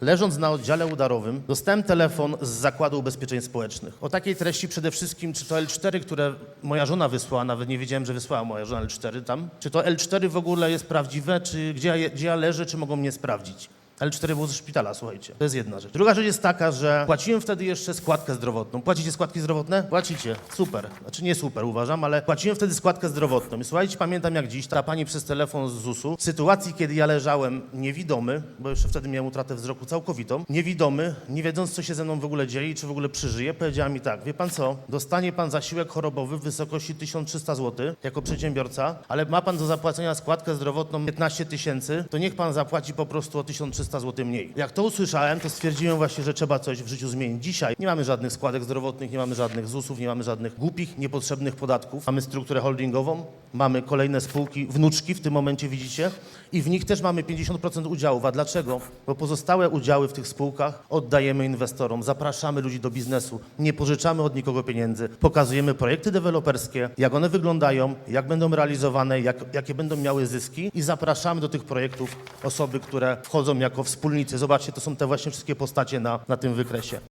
Leżąc na oddziale udarowym, dostałem telefon z Zakładu Ubezpieczeń Społecznych. O takiej treści przede wszystkim, czy to L4, które moja żona wysłała, nawet nie wiedziałem, że wysłała moja żona L4 tam, czy to L4 w ogóle jest prawdziwe, czy gdzie gdzie ja leżę, czy mogą mnie sprawdzić. L4 było ze szpitala, słuchajcie. To jest jedna rzecz. Druga rzecz jest taka, że płaciłem wtedy jeszcze składkę zdrowotną. Płacicie składki zdrowotne? Płacicie. Super. Znaczy nie super uważam, ale płaciłem wtedy składkę zdrowotną. I słuchajcie, pamiętam jak dziś, ta pani przez telefon z ZUS-u, w sytuacji, kiedy ja leżałem niewidomy, bo jeszcze wtedy miałem utratę wzroku całkowitą, niewidomy, nie wiedząc, co się ze mną w ogóle dzieje i czy w ogóle przeżyję, powiedziała mi tak, wie pan co, dostanie pan zasiłek chorobowy w wysokości 1300 zł jako przedsiębiorca, ale ma pan do zapłacenia składkę zdrowotną 15 tysięcy, to niech pan zapłaci po prostu o 1300 zł mniej. Jak to usłyszałem, to stwierdziłem właśnie, że trzeba coś w życiu zmienić. Dzisiaj nie mamy żadnych składek zdrowotnych, nie mamy żadnych ZUS-ów, nie mamy żadnych głupich, niepotrzebnych podatków. Mamy strukturę holdingową, mamy kolejne spółki, wnuczki w tym momencie widzicie i w nich też mamy 50% udziałów. A dlaczego? Bo pozostałe udziały w tych spółkach oddajemy inwestorom, zapraszamy ludzi do biznesu, nie pożyczamy od nikogo pieniędzy, pokazujemy projekty deweloperskie, jak one wyglądają, jak będą realizowane, jak, jakie będą miały zyski i zapraszamy do tych projektów osoby, które wchodzą jako wspólnicy. Zobaczcie, to są te właśnie wszystkie postacie na, na tym wykresie.